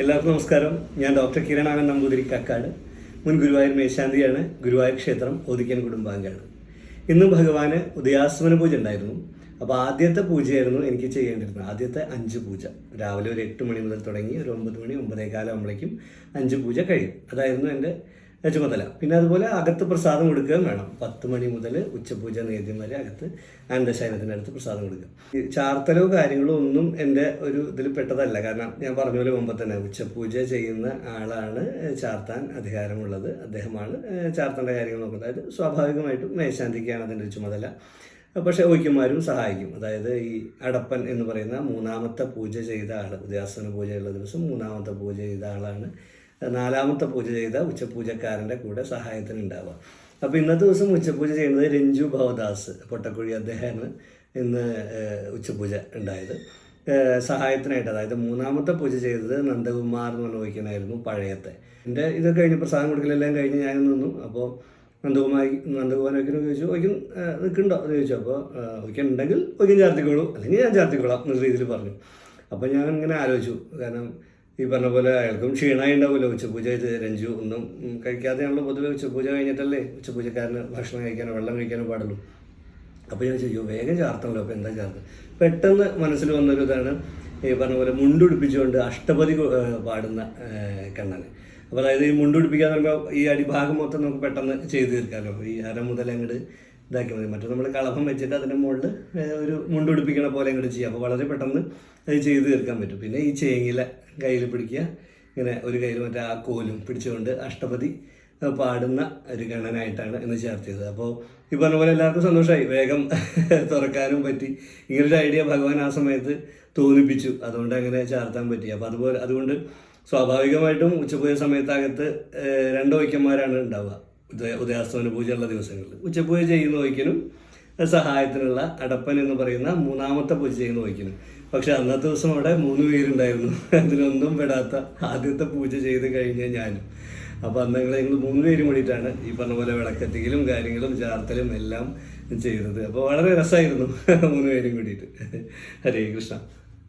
എല്ലാവർക്കും നമസ്കാരം. ഞാൻ ഡോക്ടർ കിരണാനന്ദ് നമ്പൂതിരി കക്കാട് മുൻ ഗുരുവായൂർ മേശാന്തിയാണ് ഗുരുവായൂർ ക്ഷേത്രം ഒതുക്കൻ കുടുംബാംഗമാണ് ഇന്ന് ഭഗവാന് ഉദയാസ്മന പൂജ ഉണ്ടായിരുന്നു. അപ്പോൾ ആദ്യത്തെ പൂജയായിരുന്നു എനിക്ക് ചെയ്യേണ്ടിരുന്നത് ആദ്യത്തെ അഞ്ച് പൂജ. രാവിലെ ഒരു എട്ട് മണി മുതൽ തുടങ്ങി ഒരു ഒമ്പത് മണി ഒമ്പതേകാലം ആകുമ്പോഴേക്കും അഞ്ച് പൂജ കഴിയും. അതായിരുന്നു എന്റെ ചുമതല പിന്നെ അതുപോലെ അകത്ത് പ്രസാദം കൊടുക്കുകയും വേണം. പത്ത് മണി മുതൽ ഉച്ചപൂജ നേദ്യം വരെ അകത്ത് അനന്തശയനത്തിന്റെ അടുത്ത് പ്രസാദം കൊടുക്കുക. ചാർത്തലോ കാര്യങ്ങളോ ഒന്നും എന്റെ ഒരു ഇതിൽ പെട്ടതല്ല. കാരണം ഞാൻ പറഞ്ഞ പോലെ മുമ്പ് തന്നെ ഉച്ചപൂജ ചെയ്യുന്ന ആളാണ് ചാർത്താൻ അധികാരമുള്ളത്. അദ്ദേഹമാണ് ചാർത്തേണ്ട കാര്യങ്ങൾ നോക്കുന്നത്. അതായത് സ്വാഭാവികമായിട്ടും മേശാന്തിക്കാണ് അതിന്റെ ചുമതല. പക്ഷേ ഒയ്ക്കന്മാരും സഹായിക്കും. അതായത് ഈ അടപ്പൻ എന്ന് പറയുന്ന മൂന്നാമത്തെ പൂജ ചെയ്ത ആൾ ഉദയാസന പൂജയുള്ള ദിവസം മൂന്നാമത്തെ പൂജ ചെയ്ത ആളാണ് നാലാമത്തെ പൂജ ചെയ്ത ഉച്ചപൂജക്കാരന്റെ കൂടെ സഹായത്തിന് ഉണ്ടാവുക അപ്പോൾ ഇന്നത്തെ ദിവസം ഉച്ചപൂജ ചെയ്യുന്നത് രഞ്ജു ഭവദാസ് പൊട്ടക്കുഴി അദ്ദേഹമാണ് ഇന്ന് ഉച്ചപൂജ ഉണ്ടായത്. സഹായത്തിനായിട്ട് അതായത് മൂന്നാമത്തെ പൂജ ചെയ്തത് നന്ദകുമാർ എന്ന് പറഞ്ഞ വയ്ക്കണമായിരുന്നു പഴയത്തെ. എന്റെ ഇത് കഴിഞ്ഞ് പ്രസാദം കൊടുക്കലെല്ലാം കഴിഞ്ഞ് ഞാൻ നിന്നു. അപ്പോൾ നന്ദകുമാരി നന്ദകുമാരൻ ഒരിക്കലും ചോദിച്ചു ഒരിക്കലും നിൽക്കുന്നുണ്ടോ? എന്ന് ചോദിച്ചു. അപ്പോൾ ഒരിക്കൽ ഉണ്ടെങ്കിൽ ചാർത്തിക്കോളൂ. അല്ലെങ്കിൽ ഞാൻ ചാർത്തിക്കോളാം എന്ന രീതിയിൽ പറഞ്ഞു. അപ്പോൾ ഞാൻ ഇങ്ങനെ ആലോചിച്ചു. കാരണം ഈ പറഞ്ഞ പോലെ അയാൾക്കും ക്ഷീണമായി ഉണ്ടാവുമല്ലോ. ഉച്ചപൂജ ചെയ്ത് രഞ്ജു ഒന്നും കഴിക്കാതെ കഴിക്കാതെയാണല്ലോ. പൊതുവെ ഉച്ചപൂജ കഴിഞ്ഞിട്ടല്ലേ ഉച്ചപൂജക്കാരന് ഭക്ഷണം കഴിക്കാനോ വെള്ളം കഴിക്കാനോ പാടുള്ളൂ. അപ്പോൾ ഞാൻ ചോദിച്ചു വേഗം ചാർത്തണല്ലോ. അപ്പോൾ എന്താ ചാർത്ത്? പെട്ടെന്ന് മനസ്സിൽ വന്നൊരു ഇതാണ് ഈ പറഞ്ഞ പോലെ മുണ്ടുടിപ്പിച്ചുകൊണ്ട് അഷ്ടപതി പാടുന്ന കണ്ണന്. അപ്പോൾ അതായത് ഈ മുണ്ടുടിപ്പിക്കുക എന്ന് പറയുമ്പോൾ ഈ അടിഭാഗം മൊത്തം നമുക്ക് പെട്ടെന്ന് ചെയ്തു തീർക്കാമല്ലോ ഈ അര മുതൽ അങ്ങോട്ട് ഇതാക്കി മതി മറ്റേ നമ്മൾ കളഭം വെച്ചിട്ട് അതിന്റെ മുകളിൽ ഒരു മുണ്ടുപിടിപ്പിക്കണ പോലെ ഇങ്ങോട്ട് ചെയ്യാം. അപ്പോൾ വളരെ പെട്ടെന്ന് അത് ചെയ്ത് തീർക്കാൻ പറ്റും. പിന്നെ ഈ ചേങ്ങില കയ്യിൽ പിടിക്കുക. ഇങ്ങനെ ഒരു കയ്യിൽ മറ്റേ ആ കോലും പിടിച്ചുകൊണ്ട് അഷ്ടപതി പാടുന്ന ഒരു ഗണനായിട്ടാണ് ഇന്ന് ചേർത്തിയത് അപ്പോൾ ഈ പറഞ്ഞ പോലെ എല്ലാവർക്കും സന്തോഷമായി വേഗം തുറക്കാനും പറ്റി. ഇങ്ങനൊരു ഐഡിയ ഭഗവാൻ ആ സമയത്ത് തോന്നിപ്പിച്ചു. അതുകൊണ്ട് അങ്ങനെ ചേർത്താൻ പറ്റി. അപ്പോൾ അതുപോലെ അതുകൊണ്ട് സ്വാഭാവികമായിട്ടും ഉച്ചപൂജ സമയത്തകത്ത് രണ്ട് വൈക്കന്മാരാണ് ഉണ്ടാവുക. ഉദയാസ്തമന പൂജയുള്ള ദിവസങ്ങളിൽ. ഉച്ചപൂജ ചെയ്യുന്ന വയ്ക്കണം സഹായത്തിനുള്ള അടപ്പൻ എന്ന് പറയുന്ന മൂന്നാമത്തെ പൂജ ചെയ്യുന്ന വഹിക്കുന്നു പക്ഷെ അന്നത്തെ ദിവസം അവിടെ മൂന്ന് പേരുണ്ടായിരുന്നു. അതിനൊന്നും പെടാത്ത ആദ്യത്തെ പൂജ ചെയ്ത് കഴിഞ്ഞ ഞാനും. അപ്പോൾ അന്ന് ഞങ്ങൾ ഞങ്ങൾ മൂന്ന് പേരും കൂടിയിട്ടാണ് ഈ പറഞ്ഞ പോലെ വിളക്കത്തിക്കലും കാര്യങ്ങളും ചാർത്തലും എല്ലാം ചെയ്തത്. അപ്പോൾ വളരെ രസമായിരുന്നു മൂന്ന് പേരും കൂടിയിട്ട്. ഹരേ കൃഷ്ണ.